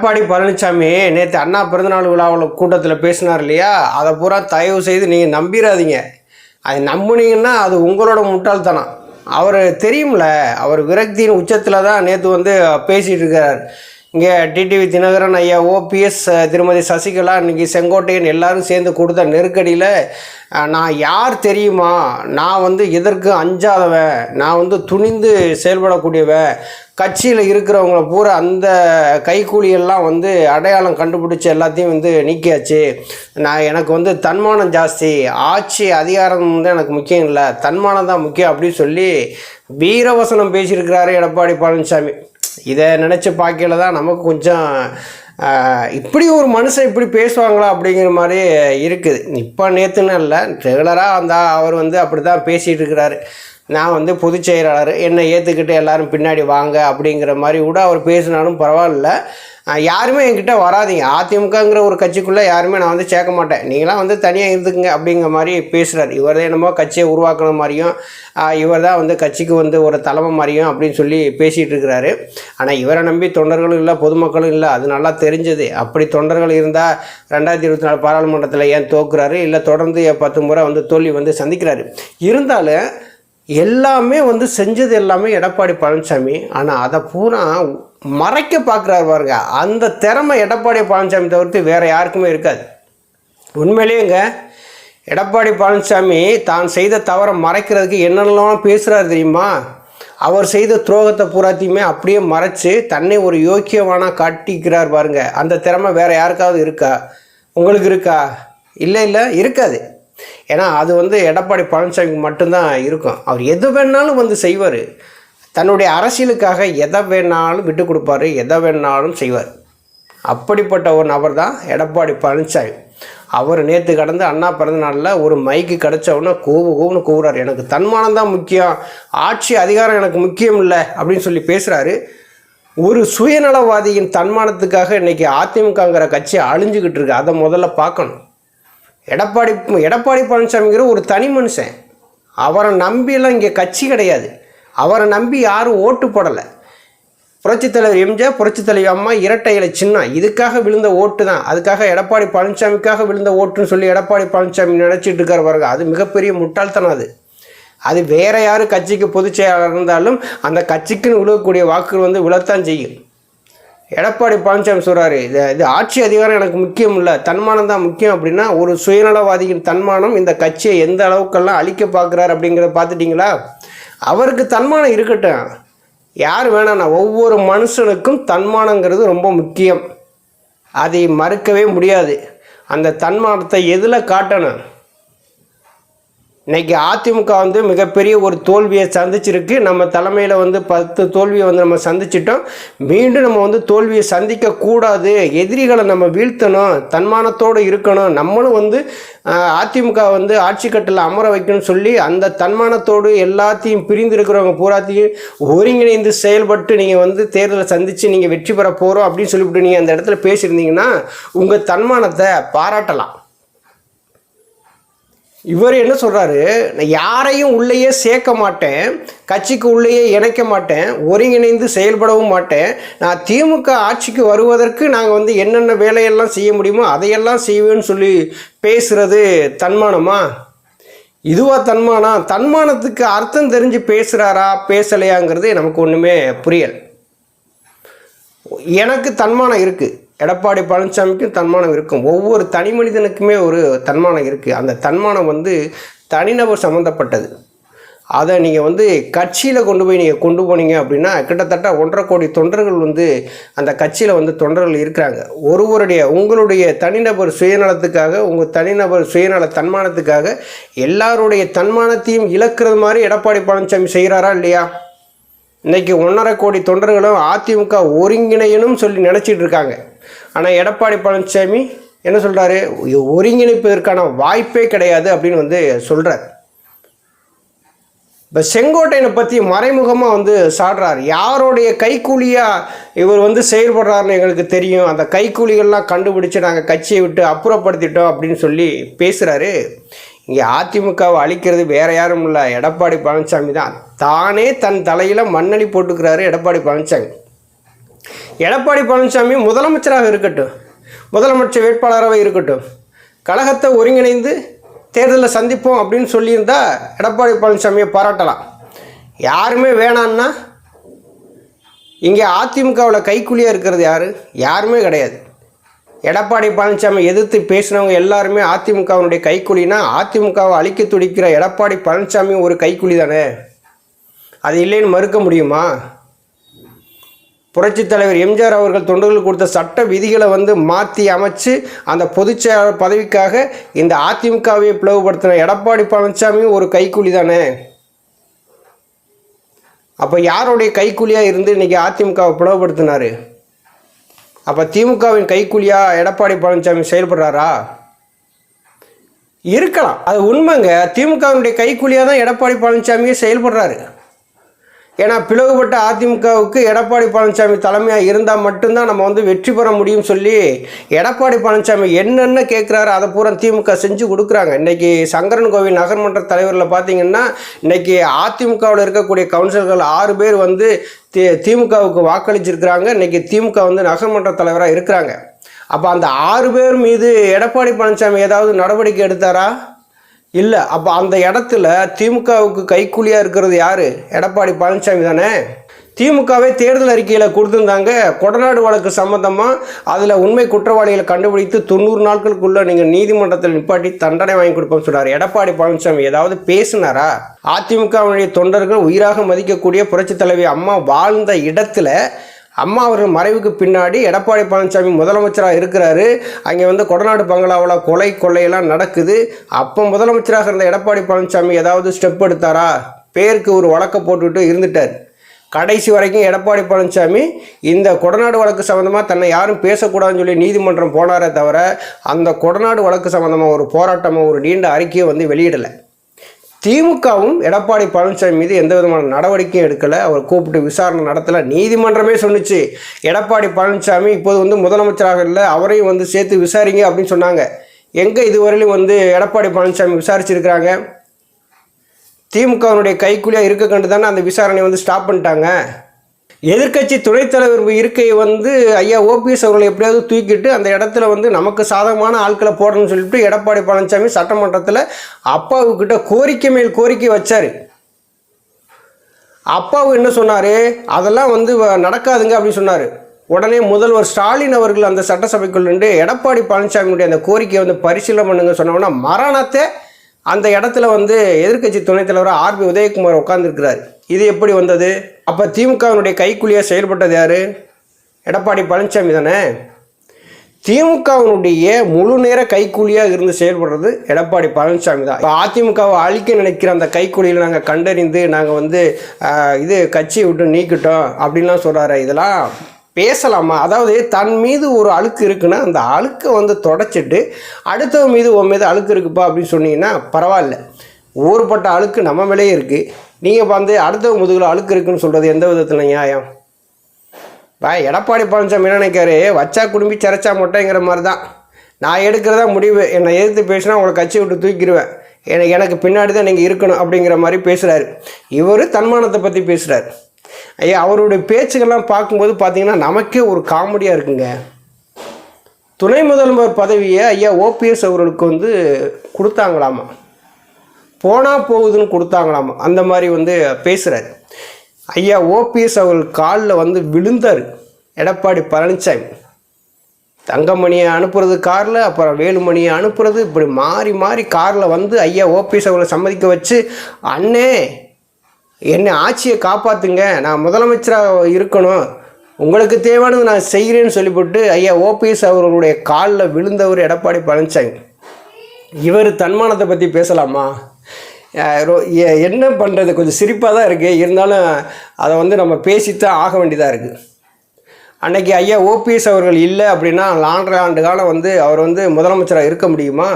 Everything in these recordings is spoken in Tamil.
எடப்பாடி பழனிசாமி நேற்று அண்ணா பிறந்தநாள் விழாவில் கூட்டத்தில் பேசினார் இல்லையா? அதை பூரா தயவு செய்து நீங்கள் நம்பிடாதீங்க அது நம்புனீங்கன்னா அது உங்களோட முட்டாள்தனம். அவர் தெரியும்ல அவர் விரக்தியின் உச்சத்தில் தான் நேற்று வந்து பேசிகிட்டு இருக்கார் இங்கே டிடிவி தினகரன் ஐயா ஓபிஎஸ் திருமதி சசிகலா இன்னைக்கு செங்கோட்டையன் எல்லாரும் சேர்ந்து கொடுத்த நெருக்கடியில் நான் யார் தெரியுமா? நான் வந்து எதற்கு அஞ்சாதவன் நான் வந்து துணிந்து செயல்படக்கூடியவன் கட்சியில் இருக்கிறவங்கள பூரா அந்த கைக்கூலியெல்லாம் வந்து அடையாளம் கண்டுபிடிச்சி எல்லாத்தையும் வந்து நீக்கியாச்சு. நான் எனக்கு வந்து தன்மானம் ஜாஸ்தி. ஆட்சி அதிகாரம் வந்து எனக்கு முக்கியம் இல்லை. தன்மானம் தான் முக்கியம் அப்படின்னு சொல்லி வீரவசனம் பேசியிருக்கிறாரு எடப்பாடி பழனிசாமி. இதை நினச்சி பார்க்கல தான் நமக்கு கொஞ்சம் இப்படி ஒரு மனுஷன் இப்படி பேசுவாங்களா அப்படிங்கிற மாதிரி இருக்குது. இப்போ நேற்றுன்னு இல்லை ரெகுலராக அந்த அவர் வந்து அப்படி தான் பேசிகிட்டு இருக்கிறாரு. நான் வந்து பொதுச் செயலாளர் என்னை ஏற்றுக்கிட்டு எல்லாரும் பின்னாடி வாங்க அப்படிங்கிற மாதிரி கூட அவர் பேசினாலும் பரவாயில்ல. யாருமே என்கிட்ட வராதீங்க. அதிமுகங்கிற ஒரு கட்சிக்குள்ளே யாருமே நான் வந்து சேர்க்க மாட்டேன். நீங்களாம் வந்து தனியாக இருந்துக்குங்க அப்படிங்கிற மாதிரி பேசுகிறார் இவர் தான் என்னமோ கட்சியை உருவாக்குன மாதிரியும் இவர் தான் வந்து கட்சிக்கு வந்து ஒரு தலைமை மாதிரியும் அப்படின்னு சொல்லி பேசிகிட்டு இருக்கிறாரு. ஆனால் இவரை நம்பி தொண்டர்களும் இல்லை பொதுமக்களும் இல்லை. அது நல்லா தெரிஞ்சது. அப்படி தொண்டர்கள் இருந்தால் ரெண்டாயிரத்தி இருபத்தி நாலு பாராளுமன்றத்தில் ஏன் தோக்குறாரு? இல்லை தொடர்ந்து பத்து முறை வந்து தோல்வி வந்து சந்திக்கிறாரு. இருந்தாலும் எல்லாமே வந்து செஞ்சது எல்லாமே எடப்பாடி பழனிசாமி. ஆனால் அதை பூரா மறைக்க பார்க்குறாரு பாருங்க. அந்த திறமை எடப்பாடி பழனிசாமி தவிர்த்து வேறு யாருக்குமே இருக்காது. உண்மையிலேங்க எடப்பாடி பழனிசாமி தான் செய்த தவறை மறைக்கிறதுக்கு என்னென்னலாம் பேசுகிறாரு தெரியுமா? அவர் செய்த துரோகத்தை பூராத்தையுமே அப்படியே மறைச்சு தன்னை ஒரு யோக்கியவானாக காட்டிக்கிறார் பாருங்க. அந்த திறமை வேறு யாருக்காவது இருக்கா? உங்களுக்கு இருக்கா? இல்லை இல்லை இருக்காது. ஏன்னா அது வந்து எடப்பாடி பழனிசாமிக்கு மட்டும்தான் இருக்கும். அவர் எது வேணாலும் வந்து செய்வார். தன்னுடைய அரசியலுக்காக எதை வேணாலும் விட்டு கொடுப்பாரு எதை வேணாலும் செய்வார். அப்படிப்பட்ட ஒரு நபர் தான் எடப்பாடி பழனிசாமி. அவர் நேற்று கடந்து அண்ணா பிறந்த நாளில் ஒரு மைக்கு கிடச்ச கூவு கூவுன்னு கூவுறாரு. எனக்கு தன்மானம் தான் முக்கியம் ஆட்சி அதிகாரம் எனக்கு முக்கியம் இல்லை அப்படின்னு சொல்லி பேசுகிறாரு ஒரு சுயநலவாதியின் தன்மானத்துக்காக இன்றைக்கி அதிமுகங்கிற கட்சி அழிஞ்சுக்கிட்டு இருக்கு. அதை முதல்ல பார்க்கணும். எடப்பாடி எடப்பாடி பழனிசாமிங்கிற ஒரு தனி மனுஷன். அவரை நம்பியெல்லாம் இங்கே கட்சி கிடையாது. அவரை நம்பி யாரும் ஓட்டு போடலை. புரட்சித் தலைவர் எம்ஜிஆர் புரட்சித் தலைவர் அம்மா இரட்டை இலை சின்னம் இதுக்காக விழுந்த ஓட்டு தான். அதுக்காக எடப்பாடி பழனிசாமிக்காக விழுந்த ஓட்டுன்னு சொல்லி எடப்பாடி பழனிசாமி நினச்சிட்டு இருக்கார் பாருங்க. அது மிகப்பெரிய முட்டாள்தனம் அது. அது வேற யார் கட்சிக்கு பொதுச் செயலாளர் இருந்தாலும் அந்த கட்சிக்குன்னு விழுகக்கூடிய வாக்குகள் வந்து விழத்தான் செய்யும். எடப்பாடி பழனிசாமி சொல்கிறாரு இது இது ஆட்சி அதிகாரம் எனக்கு முக்கியம் இல்லை. தன்மானம் தான் முக்கியம் அப்படின்னா ஒரு சுயநலவாதியின் தன்மானம் இந்த கட்சியை எந்த அளவுக்கெல்லாம் அழிக்க பார்க்குறாரு அப்படிங்கிறத பார்த்துட்டிங்களா? அவருக்கு தன்மானம் இருக்கட்டும். யார் வேணாண்ணா ஒவ்வொரு மனுஷனுக்கும் தன்மானங்கிறது ரொம்ப முக்கியம். அதை மறுக்கவே முடியாது. அந்த தன்மானத்தை எதில் காட்டணும்? இன்னைக்கு அதிமுக வந்து மிகப்பெரிய ஒரு தோல்வியை சந்திச்சிருக்கு. நம்ம தலைமையில் வந்து பத்து தோல்வியை வந்து நம்ம சந்திச்சிட்டோம். மீண்டும் நம்ம வந்து தோல்வியை சந்திக்க கூடாது. எதிரிகளை நம்ம வீழ்த்தணும். தன்மானத்தோடு இருக்கணும். நம்மளும் வந்து அதிமுக வந்து ஆட்சி கட்டில் அமர வைக்கணும்னு சொல்லி அந்த தன்மானத்தோடு எல்லாத்தையும் பிரிந்து இருக்கிறவங்க பூராத்தையும் ஒருங்கிணைந்து செயல்பட்டு நீங்கள் வந்து தேர்தலை சந்தித்து நீங்கள் வெற்றி பெற போகிறோம் அப்படின்னு சொல்லிவிட்டு நீங்கள் அந்த இடத்துல பேசியிருந்தீங்கன்னா உங்கள் தன்மானத்தை பாராட்டலாம். இவர் என்ன சொல்கிறாரு நான் யாரையும் உள்ளேயே சேர்க்க மாட்டேன். கட்சிக்கு உள்ளேயே இணைக்க மாட்டேன். ஒருங்கிணைந்து செயல்படவும் மாட்டேன். நான் திமுக ஆட்சிக்கு வருவதற்கு நாங்கள் வந்து என்னென்ன வேலையெல்லாம் செய்ய முடியுமோ அதையெல்லாம் செய்வேன்னு சொல்லி பேசுகிறது தன்மானமா? இதுவா தன்மானம் தன்மானத்துக்கு அர்த்தம் தெரிஞ்சு பேசுகிறாரா பேசலையாங்கிறது நமக்கு ஒன்றுமே புரியல். எனக்கு தன்மானம் இருக்குது எடப்பாடி பழனிசாமிக்கும் தன்மானம் இருக்கும். ஒவ்வொரு தனி மனிதனுக்குமே ஒரு தன்மானம் இருக்குது அந்த தன்மானம் வந்து தனிநபர் சம்மந்தப்பட்டது அதை நீங்கள் வந்து கட்சியில் கொண்டு போய் நீங்கள் கொண்டு போனீங்க அப்படின்னா கிட்டத்தட்ட ஒன்றரை கோடி தொண்டர்கள் வந்து அந்த கட்சியில் வந்து தொண்டர்கள் இருக்கிறாங்க. ஒருவருடைய உங்களுடைய தனிநபர் சுயநலத்துக்காக உங்கள் தனிநபர் சுயநல தன்மானத்துக்காக எல்லாருடைய தன்மானத்தையும் இழக்கிறது மாதிரி எடப்பாடி பழனிசாமி செய்கிறாரா இல்லையா? இன்றைக்கி ஒன்றரை கோடி தொண்டர்களும் அதிமுக ஒருங்கிணையனும் சொல்லி நினச்சிட்டு இருக்காங்க. ஆனால் எடப்பாடி பழனிசாமி என்ன சொல்கிறாரு ஒருங்கிணைப்பதற்கான வாய்ப்பே கிடையாது அப்படின்னு வந்து சொல்கிறார் இப்போ செங்கோட்டையனை பற்றி மறைமுகமாக வந்து சாடுறார். யாருடைய கைக்கூலியாக இவர் வந்து செயல்படுறாருன்னு எங்களுக்கு தெரியும். அந்த கைக்கூலிகள்லாம் கண்டுபிடிச்சு நாங்கள் கட்சியை விட்டு அப்புறப்படுத்திட்டோம் அப்படின்னு சொல்லி பேசுகிறாரு இங்கே அதிமுகவை அழிக்கிறது வேற யாரும் இல்லை. எடப்பாடி பழனிசாமி தான். தானே தன் தலையில் மண்ணணி போட்டுக்கிறாரு எடப்பாடி பழனிசாமி எடப்பாடி பழனிசாமி முதலமைச்சராக இருக்கட்டும் முதலமைச்சர் வேட்பாளராக இருக்கட்டும் கழகத்தை ஒருங்கிணைந்து தேர்தலில் சந்திப்போம் அப்படின்னு சொல்லியிருந்தா எடப்பாடி பழனிசாமியை பாராட்டலாம். யாருமே வேணான்னா இங்கே அதிமுகவில் கைக்கூலியாக இருக்கிறது யார்? யாருமே கிடையாது. எடப்பாடி பழனிசாமி எதிர்த்து பேசினவங்க எல்லாருமே அதிமுகவினுடைய கைக்குழினா அதிமுகவை அழிக்க துடிக்கிற எடப்பாடி பழனிசாமி ஒரு கைக்கூலி தானே அது இல்லைன்னு மறுக்க முடியுமா? புரட்சித் தலைவர் எம்ஜிஆர் அவர்கள் தொண்டர்கள் கொடுத்த சட்ட விதிகளை வந்து மாற்றி அமைச்சு அந்த பொதுச் செயலாளர் பதவிக்காக இந்த அதிமுகவை பிளவுபடுத்தின எடப்பாடி பழனிசாமியும் ஒரு கைக்கூலி தானே? அப்போ யாருடைய கைக்கூலியாக இருந்து இன்னைக்கு அதிமுகவை பிளவுபடுத்தினாரு? அப்போ திமுகவின் கைக்கூலியாக எடப்பாடி பழனிசாமி செயல்படுறாரா? இருக்கலாம். அது உண்மைங்க. திமுகவினுடைய கைக்கூலியாக தான் எடப்பாடி பழனிசாமியே செயல்படுறாரு. ஏன்னா பிளவுபட்ட அதிமுகவுக்கு எடப்பாடி பழனிசாமி தலைமையாக இருந்தால் மட்டும்தான் நம்ம வந்து வெற்றி பெற முடியும்னு சொல்லி எடப்பாடி பழனிசாமி என்னென்ன கேட்குறாரு அதை பூரா திமுக செஞ்சு கொடுக்குறாங்க. இன்றைக்கி சங்கரன் கோவில் நகர்மன்ற தலைவரில் பார்த்தீங்கன்னா இன்றைக்கி அதிமுகவில் இருக்கக்கூடிய கவுன்சிலர்கள் ஆறு பேர் வந்து தி திமுகவுக்கு வாக்களிச்சிருக்கிறாங்க. இன்றைக்கி திமுக வந்து நகர்மன்ற தலைவராக இருக்கிறாங்க. அப்போ அந்த ஆறு பேர் மீது எடப்பாடி பழனிசாமி ஏதாவது நடவடிக்கை எடுத்தாரா? இல்லை அப்போ அந்த இடத்துல திமுகவுக்கு கைக்கூலியாக இருக்கிறது யார்? எடப்பாடி பழனிசாமி தானே? திமுகவே தேர்தல் அறிக்கையில் கொடுத்துருந்தாங்க. கொடநாடு வழக்கு சம்மந்தமாக அதில் உண்மை குற்றவாளிகளை கண்டுபிடித்து தொண்ணூறு நாட்களுக்குள்ளே நீங்கள் நீதிமன்றத்தில் நிப்பாட்டி தண்டனை வாங்கி கொடுப்போம்னு சொல்கிறார் எடப்பாடி பழனிசாமி ஏதாவது பேசினாரா? அதிமுகவினுடைய தொண்டர்கள் உயிராக மதிக்கக்கூடிய புரட்சித் தலைவி அம்மா வாழ்ந்த இடத்துல அம்மா அவர்கள் மறைவுக்கு பின்னாடி எடப்பாடி பழனிசாமி முதலமைச்சராக இருக்கிறாரு. அங்கே வந்து கொடநாடு பங்களாவில் கொலை கொள்ளையெல்லாம் நடக்குது. அப்போ முதலமைச்சராக இருந்த எடப்பாடி பழனிசாமி ஏதாவது ஸ்டெப் எடுத்தாரா? பேருக்கு ஒரு வழக்கை போட்டுவிட்டு இருந்துட்டார். கடைசி வரைக்கும் எடப்பாடி பழனிசாமி இந்த கொடநாடு வழக்கு சம்மந்தமாக தன்னை யாரும் பேசக்கூடாதுன்னு சொல்லி நீதிமன்றம் போனாரே தவிர அந்த கொடநாடு வழக்கு சம்மந்தமாக ஒரு போராட்டமாக ஒரு நீண்ட அறிக்கையை வந்து வெளியிடலை. திமுகவும் எடப்பாடி பழனிசாமி மீது எந்த விதமான நடவடிக்கையும் எடுக்கலை. அவர் கூப்பிட்டு விசாரணை நடத்தலை. நீதிமன்றமே சொன்னுச்சு. எடப்பாடி பழனிசாமி இப்போது வந்து முதலமைச்சராக இல்லை. அவரையும் வந்து சேர்த்து விசாரிங்க அப்படின்னு சொன்னாங்க. எங்கே இதுவரையிலும் வந்து எடப்பாடி பழனிசாமி விசாரிச்சிருக்கிறாங்க? திமுகவினுடைய கைக்குழியாக இருக்க கண்டு தானே அந்த விசாரணையை வந்து ஸ்டாப் பண்ணிட்டாங்க. எதிர்க்கட்சி துணைத் தலைவர் இருக்கையை வந்து ஐயா ஓபிஎஸ் அவர்களை எப்படியாவது தூக்கிட்டு அந்த இடத்துல வந்து நமக்கு சாதகமான ஆட்களை போடணும்னு சொல்லிட்டு எடப்பாடி பழனிசாமி சட்டமன்றத்தில் அப்பாவுக்கிட்ட கோரிக்கை மேல் கோரிக்கை வச்சார். அப்பாவு என்ன சொன்னார்? அதெல்லாம் வந்து வ- நடக்காதுங்க அப்படின்னு சொன்னார். உடனே முதல்வர் ஸ்டாலின் அவர்கள் அந்த சட்டசபைக்குள் நின்று எடப்பாடி பழனிசாமியுடைய அந்த கோரிக்கையை வந்து பரிசீலனை பண்ணுங்க சொன்னோம்னா மரணத்தை அந்த இடத்துல வந்து எதிர்க்கட்சி துணைத் தலைவர் ஆர்பி உதயகுமார் உட்கார்ந்துருக்கிறார். இது எப்படி வந்தது? அப்போ திமுகவினுடைய கைக்குலியாக செயல்பட்டது யார்? எடப்பாடி பழனிசாமி தானே. திமுகவினுடைய முழு நேர கைக்கூலியாக இருந்து செயல்படுறது எடப்பாடி பழனிசாமி தான். இப்போ அதிமுகவை அழிக்க நினைக்கிற அந்த கைக்கூலியில் நாங்கள் கண்டறிந்து நாங்கள் வந்து இது கட்சியை விட்டு நீக்கிட்டோம் அப்படின்லாம் சொல்கிறாரு இதெல்லாம் பேசலாமா? அதாவது தன் மீது ஒரு அழுக்கு இருக்குன்னா அந்த அழுக்கை வந்து தொடச்சிட்டு அடுத்தவன் மீது உன் மீது அழுக்கு இருக்குப்பா அப்படின்னு சொன்னீங்கன்னா பரவாயில்ல. ஊறுபட்ட அழுக்கு நம்ம மேலேயே இருக்குது நீங்கள் வந்து அடுத்த முதுகில் அழுக்கு இருக்குன்னு சொல்கிறது எந்த விதத்தில் நியாயம்? பா எடப்பாடி பழனிசாமி என்ன நினைக்காரு வச்சா குடும்பி சிறச்சா மொட்டைங்கிற மாதிரி தான் நான் எடுக்கிறதா முடிவு. என்னை எதிர்த்து பேசினா உங்களை கட்சி விட்டு தூக்கிடுவேன். எனக்கு எனக்கு பின்னாடி தான் நீங்கள் இருக்கணும் அப்படிங்கிற மாதிரி பேசுகிறாரு இவர் தன்மானத்தை பற்றி பேசுகிறார் ஐயா அவருடைய பேச்சுக்கெல்லாம் பார்க்கும்போது பார்த்தீங்கன்னா நமக்கே ஒரு காமெடியாக இருக்குங்க. துணை முதல்வர் பதவியை ஐயா ஓபிஎஸ் அவர்களுக்கு வந்து கொடுத்தாங்களாமா? போனால் போகுதுன்னு கொடுத்தாங்களாமா. அந்த மாதிரி வந்து பேசுகிறார் ஐயா ஓபிஎஸ் அவர்கள் காலில் வந்து விழுந்தார். எடப்பாடி பழனிசாமி தங்கமணியை அனுப்புறது காரில் அப்புறம் வேலுமணியை அனுப்புறது இப்படி மாறி மாறி காரில் வந்து ஐயா ஓபிஎஸ் அவர்களை சம்மதிக்க வச்சு அண்ணே என்னை ஆட்சியை காப்பாற்றுங்க நான் முதலமைச்சராக இருக்கணும். உங்களுக்கு தேவையானது நான் செய்கிறேன்னு சொல்லிவிட்டு ஐயா ஓபிஎஸ் அவர்களுடைய காலில் விழுந்தவர் எடப்பாடி பழனிசாமி இவர் தன்மானத்தை பற்றி பேசலாமா? என்ன பண்ணுறது கொஞ்சம் சிரிப்பாக தான் இருக்குது இருந்தாலும் அதை வந்து நம்ம பேசித்தான் ஆக வேண்டியதாக இருக்குது அன்றைக்கி ஐயா ஓபிஎஸ் அவர்கள் இல்லை அப்படின்னா ஆண்டு ஆண்டு காலம் வந்து அவர் வந்து முதலமைச்சராக இருக்க முடியுமா?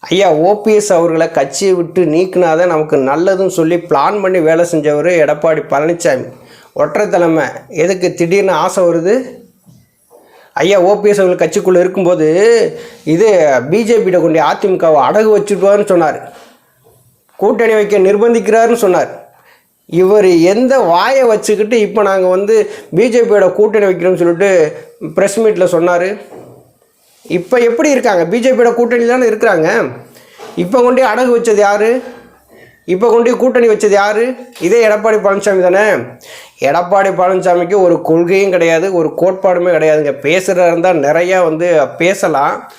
ஐயா ஓபிஎஸ் அவர்களை கட்சியை விட்டு நீக்கினாதான் நமக்கு நல்லதுன்னு சொல்லி பிளான் பண்ணி வேலை செஞ்சவர் எடப்பாடி பழனிசாமி ஒற்றை தலைமை. எதுக்கு திடீர்னு ஆசை வருது? ஐயா ஓபிஎஸ் அவர்கள் கட்சிக்குள்ளே இருக்கும்போது இது பிஜேபியிட கொண்டு அதிமுகவை அடகு வச்சுடுவார்னு சொன்னார். கூட்டணி வைக்க நிர்பந்திக்கிறாருன்னு சொன்னார். இவர் எந்த வாயை வச்சுக்கிட்டு இப்போ நாங்கள் வந்து பிஜேபியோட கூட்டணி வைக்கிறோம்னு சொல்லிட்டு ப்ரெஸ் மீட்டில் சொன்னார். இப்போ எப்படி இருக்காங்க? பிஜேபியோட கூட்டணி தானே இருக்கிறாங்க. இப்போ கொண்டு அடகு வச்சது யார்? இப்போ கொண்டு கூட்டணி வச்சது யார்? இதே எடப்பாடி பழனிசாமி தானே. எடப்பாடி பழனிசாமிக்கு ஒரு கொள்கையும் கிடையாது ஒரு கோட்பாடுமே கிடையாதுங்க. பேசுகிறதா இருந்தால் நிறையா வந்து பேசலாம்.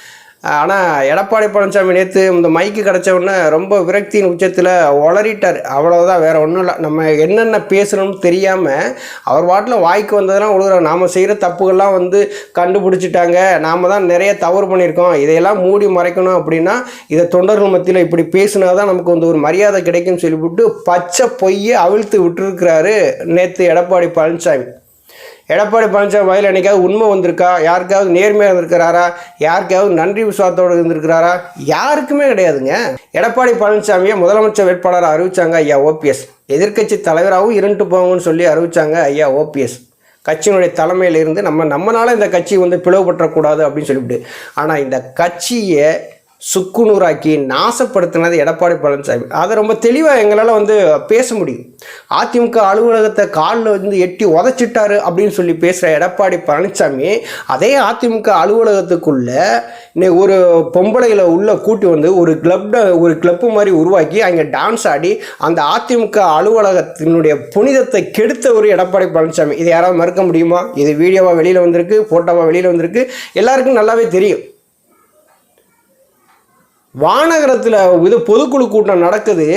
ஆனால் எடப்பாடி பழனிசாமி நேற்று இந்த மைக்கு கிடச்சவுடனே ரொம்ப விரக்தியின் உச்சத்தில் உளறிட்டார். அவ்வளோதான் வேறு ஒன்றும் இல்லை. நம்ம என்னென்ன பேசணும்னு தெரியாமல் அவர் வாட்டில் வாய்க்கு வந்ததெல்லாம் ஒழுகுறோம் நாம் செய்கிற தப்புகள்லாம் வந்து கண்டுபிடிச்சிட்டாங்க. நாம் தான் நிறைய தவறு பண்ணியிருக்கோம். இதையெல்லாம் மூடி மறைக்கணும் அப்படின்னா இதை தொண்டர்கள் மத்தியில் இப்படி பேசினா தான் நமக்கு வந்து ஒரு மரியாதை கிடைக்கும்னு சொல்லிவிட்டு பச்சை பொய்யை அவிழ்த்து விட்டுருக்கிறாரு நேற்று எடப்பாடி பழனிசாமி. எடப்பாடி பழனிசாமி வயலில் என்னைக்காவது உண்மை வந்திருக்கா? யாருக்காவது நேர்மையாக இருந்திருக்கிறாரா? யாருக்காவது நன்றி விசுவாசத்தோடு இருந்திருக்கிறாரா? யாருக்குமே கிடையாதுங்க. எடப்பாடி பழனிசாமியை முதலமைச்சர் வேட்பாளராக அறிவித்தாங்க ஐயா ஓபிஎஸ் எதிர்க்கட்சி தலைவராகவும் இருந்துட்டு போங்கன்னு சொல்லி அறிவித்தாங்க ஐயா ஓபிஎஸ் கட்சியினுடைய தலைமையில் இருந்து நம்ம நம்மளால இந்த கட்சி வந்து பிளவுபற்றக்கூடாது அப்படின்னு சொல்லிவிட்டு. ஆனால் இந்த கட்சியை சுக்குநூறாக்கி நாசப்படுத்தினது எடப்பாடி பழனிசாமி. அதை ரொம்ப தெளிவாக எங்களால் வந்து பேச முடியும். அதிமுக அலுவலகத்தை காலில் வந்து எட்டி உதச்சிட்டாரு அப்படின்னு சொல்லி பேசுகிற எடப்பாடி பழனிசாமி அதே அதிமுக அலுவலகத்துக்குள்ளே இன்னைக்கு ஒரு பொம்பளையில் உள்ள கூட்டி வந்து ஒரு கிளப் ஒரு கிளப்பு மாதிரி உருவாக்கி அங்கே டான்ஸ் ஆடி அந்த அதிமுக அலுவலகத்தினுடைய புனிதத்தை கெடுத்த ஒரு எடப்பாடி பழனிசாமி. இதை யாராவது மறுக்க முடியுமா? இது வீடியோவாக வெளியில் வந்திருக்கு ஃபோட்டோவாக வெளியில் வந்திருக்கு. எல்லாருக்கும் நல்லாவே தெரியும். வானகரத்தில் இது பொதுக்குழு கூட்டம் நடக்குது.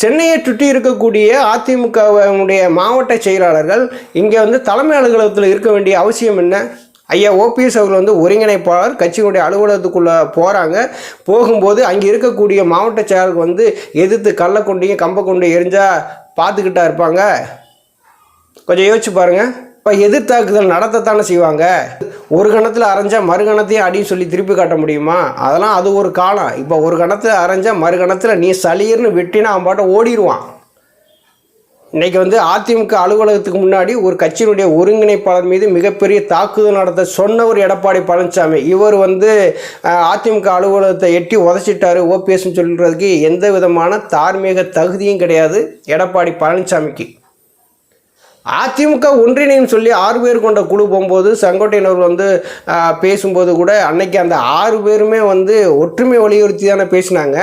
சென்னையை சுற்றி இருக்கக்கூடிய அதிமுகவுடைய மாவட்ட செயலாளர்கள் இங்கே வந்து தலைமை அலுவலகத்தில் இருக்க வேண்டிய அவசியம் என்ன? ஐயா ஓபிஎஸ் அவர்கள் வந்து ஒருங்கிணைப்பாளர் கட்சியினுடைய அலுவலகத்துக்குள்ளே போகிறாங்க போகும்போது அங்கே இருக்கக்கூடிய மாவட்ட செயலாளர்கள் வந்து எதிர்த்து கள்ள கொண்டையும் கம்ப கொண்டு எரிஞ்சால் பார்த்துக்கிட்டா இருப்பாங்க. கொஞ்சம் யோசிச்சு பாருங்கள் இப்போ எதிர்த்தாக்குதல் நடத்தத்தானே செய்வாங்க? ஒரு கணத்தில் அரைஞ்சா மறு கணத்தையும் அடின்னு சொல்லி திருப்பி காட்ட முடியுமா? அதெல்லாம் அது ஒரு காலம். இப்போ ஒரு கணத்தில் அரைஞ்சா மறு கணத்தில் நீ சளியர்னு வெட்டினா அவன் பாட்ட ஓடிடுவான் இன்றைக்கி வந்து அதிமுக அலுவலகத்துக்கு முன்னாடி ஒரு கட்சியினுடைய ஒருங்கிணைப்பாளர் மீது மிகப்பெரிய தாக்குதல் நடத்த சொன்ன ஒரு எடப்பாடி பழனிசாமி இவர் வந்து அதிமுக அலுவலகத்தை எட்டி உதச்சிட்டாரு ஓபிஎஸ்ன்னு சொல்கிறதுக்கு எந்த விதமான தார்மீக தகுதியும் கிடையாது எடப்பாடி பழனிசாமிக்கு அதிமுக ஒன்றிணைன்னு சொல்லி ஆறு பேர் கொண்ட குழு போகும்போது செங்கோட்டையனவர் வந்து பேசும்போது கூட அன்னைக்கு அந்த ஆறு பேருமே வந்து ஒற்றுமை வலியுறுத்தி தானே பேசினாங்க.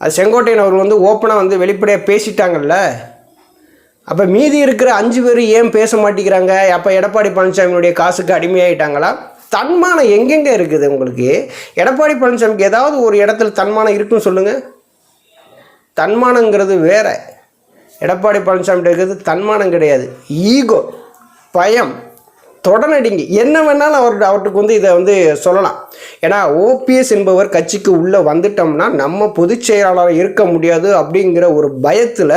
அது செங்கோட்டையன் அவர் வந்து ஓப்பனாக வந்து வெளிப்படையாக பேசிட்டாங்கல்ல. அப்போ மீதி இருக்கிற அஞ்சு பேர் ஏன் பேச மாட்டேங்கிறாங்க? அப்போ எடப்பாடி பழனிசாமியினுடைய காசுக்கு அடிமையாயிட்டாங்களா? தன்மானம் எங்கெங்கே இருக்குது உங்களுக்கு? எடப்பாடி பழனிசாமிக்கு ஏதாவது ஒரு இடத்துல தன்மானம் இருக்குன்னு சொல்லுங்கள் தன்மானங்கிறது வேறு. எடப்பாடி பழனிசாமி இருக்கிறது தன்மானம் கிடையாது. ஈகோ பயம் தொடனடிங்கி என்ன வேணாலும் அவர் அவருக்கு வந்து இதை வந்து சொல்லலாம். ஏன்னா ஓபிஎஸ் என்பவர் கட்சிக்கு உள்ளே வந்துட்டோம்னா நம்ம பொதுச் செயலாளராக இருக்க முடியாது அப்படிங்கிற ஒரு பயத்தில்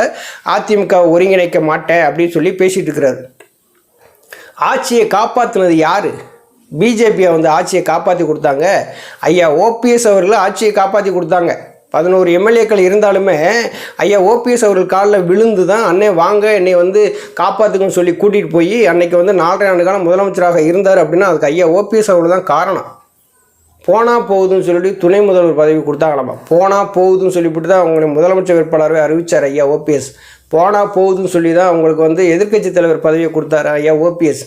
அதிமுக ஒருங்கிணைக்க மாட்டேன் அப்படின்னு சொல்லி பேசிகிட்டு இருக்கிறாரு. ஆட்சியை காப்பாற்றினது யார்? பிஜேபியை வந்து ஆட்சியை காப்பாற்றி கொடுத்தாங்க. ஐயா ஓபிஎஸ் அவர்கள் ஆட்சியை காப்பாற்றி கொடுத்தாங்க. பதினோரு எம்எல்ஏக்கள் இருந்தாலுமே ஐயா ஓபிஎஸ் அவர்கள் காலில் விழுந்து தான் அண்ணே வாங்க என்னை வந்து காப்பாற்றுக்குன்னு சொல்லி கூட்டிகிட்டு போய் அன்னைக்கு வந்து நாலரை ஆண்டு காலம் முதலமைச்சராக இருந்தார் அப்படின்னா அதுக்கு ஐயா ஓபிஎஸ் அவர்கள் தான் காரணம். போனால் போகுதுன்னு சொல்லிட்டு துணை முதல்வர் பதவி கொடுத்தாங்களாமா? போனால் போகுதுன்னு சொல்லிவிட்டு தான் அவங்களை முதலமைச்சர் வேட்பாளரவே அறிவித்தார் ஐயா ஓபிஎஸ். போனால் போகுதுன்னு சொல்லி தான் அவங்களுக்கு வந்து எதிர்க்கட்சி தலைவர் பதவியை கொடுத்தாரு ஐயா ஓபிஎஸ்.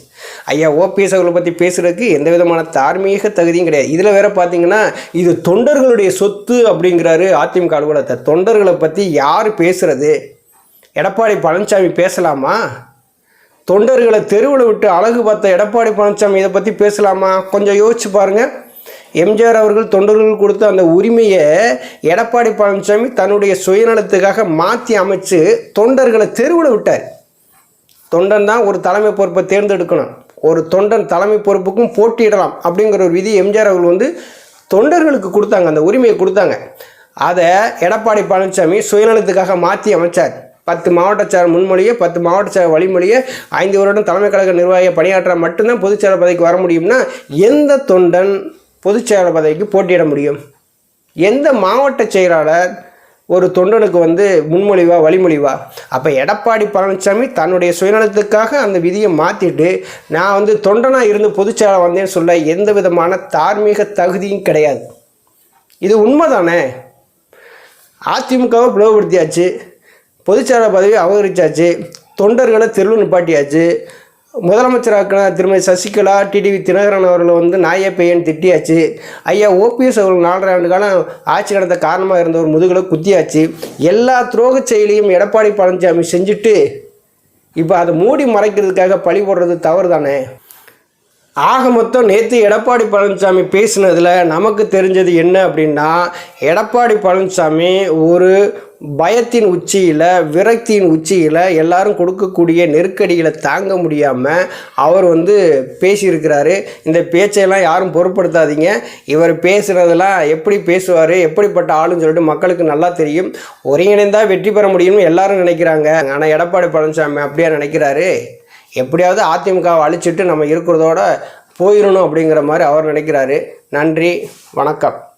ஐயா ஓபிஎஸ் அவர்களை பற்றி பேசுகிறதுக்கு எந்த விதமான தார்மீக தகுதியும் கிடையாது. இதில் வேற பார்த்தீங்கன்னா இது தொண்டர்களுடைய சொத்து அப்படிங்கிறாரு அதிமுக அலுவலகத்தை. தொண்டர்களை பற்றி யார் பேசுகிறது எடப்பாடி பழனிசாமி பேசலாமா? தொண்டர்களை தெருவில் விட்டு அழகு பார்த்த எடப்பாடி பழனிசாமி இதை பற்றி பேசலாமா? கொஞ்சம் யோசிச்சு பாருங்கள் எம்ஜிஆர் அவர்கள் தொண்டர்கள் கொடுத்த அந்த உரிமையை எடப்பாடி பழனிசாமி தன்னுடைய சுயநலத்துக்காக மாற்றி அமைச்சு தொண்டர்களை தெருவில் விட்டார். தொண்டன் தான் ஒரு தலைமை பொறுப்பை தேர்ந்தெடுக்கணும். ஒரு தொண்டன் தலைமை பொறுப்புக்கும் போட்டியிடலாம் அப்படிங்கிற ஒரு விதி எம்ஜிஆர் அவர்கள் வந்து தொண்டர்களுக்கு கொடுத்தாங்க. அந்த உரிமையை கொடுத்தாங்க. அதை எடப்பாடி பழனிசாமி சுயநலத்துக்காக மாற்றி அமைச்சார். பத்து மாவட்ட செயலர் முன்மொழியை பத்து மாவட்ட செயலர் வழிமொழியை ஐந்து வருடம் தலைமை கழக நிர்வாகியை பணியாற்ற மட்டும்தான் பொதுச் செயலர் பதவிக்கு வர முடியும்னா எந்த தொண்டன் பொதுச் செயலர் பதவிக்கு போட்டியிட முடியும். எந்த மாவட்ட செயலாளர் ஒரு தொண்டனுக்கு வந்து முன்மொழிவா வழிமொழிவா? அப்போ எடப்பாடி பழனிசாமி தன்னுடைய சுயநலத்துக்காக அந்த விதியை மாற்றிட்டு நான் வந்து தொண்டனாக இருந்து பொதுச்செயலாளர் வந்தேன்னு சொல்ல எந்த விதமான தார்மீக தகுதியும் கிடையாது. இது உண்மைதானே? அதிமுகவை பிளவுபடுத்தியாச்சு பொதுச்செயலாளர் பதவி அபகரிச்சாச்சு தொண்டர்களை தெருவு நிப்பாட்டியாச்சு முதலமைச்சராக்கின திருமதி சசிகலா டிடிவி தினகரன் அவர்களை வந்து நாயே பெய்யன் திட்டியாச்சு. ஐயா ஓபிஎஸ் அவர்கள் நாலரை ஆண்டு காலம் ஆட்சி நடந்த காரணமாக இருந்த ஒரு முதுகலை குத்தியாச்சு. எல்லா துரோக செயலியும் எடப்பாடி பழனிசாமி செஞ்சுட்டு இப்போ அதை மூடி மறைக்கிறதுக்காக பழி போடுறது தவறு தானே ஆக மொத்தம் நேற்று எடப்பாடி பழனிசாமி பேசினதில் நமக்கு தெரிஞ்சது என்ன அப்படின்னா எடப்பாடி பழனிசாமி ஒரு பயத்தின் உச்சியில் விரக்தியின் உச்சியில் எல்லாரும் கொடுக்கக்கூடிய நெருக்கடிகளை தாங்க முடியாமல் அவர் வந்து பேசியிருக்கிறாரு. இந்த பேச்சையெல்லாம் யாரும் பொருட்படுத்தாதீங்க. இவர் பேசுகிறதெல்லாம் எப்படி பேசுவார் எப்படிப்பட்ட ஆளுன்னு சொல்லிட்டு மக்களுக்கு நல்லா தெரியும். ஒருங்கிணைந்தால் வெற்றி பெற முடியும்னு எல்லாரும் நினைக்கிறாங்க. ஆனால் எடப்பாடி பழனிசாமி அப்படியே நினைக்கிறாரு? எப்படியாவது அதிமுகவை அழிச்சிட்டு நம்ம இருக்கிறதோட போயிடணும் அப்படிங்கிற மாதிரி அவர் நினைக்கிறாரு. நன்றி வணக்கம்.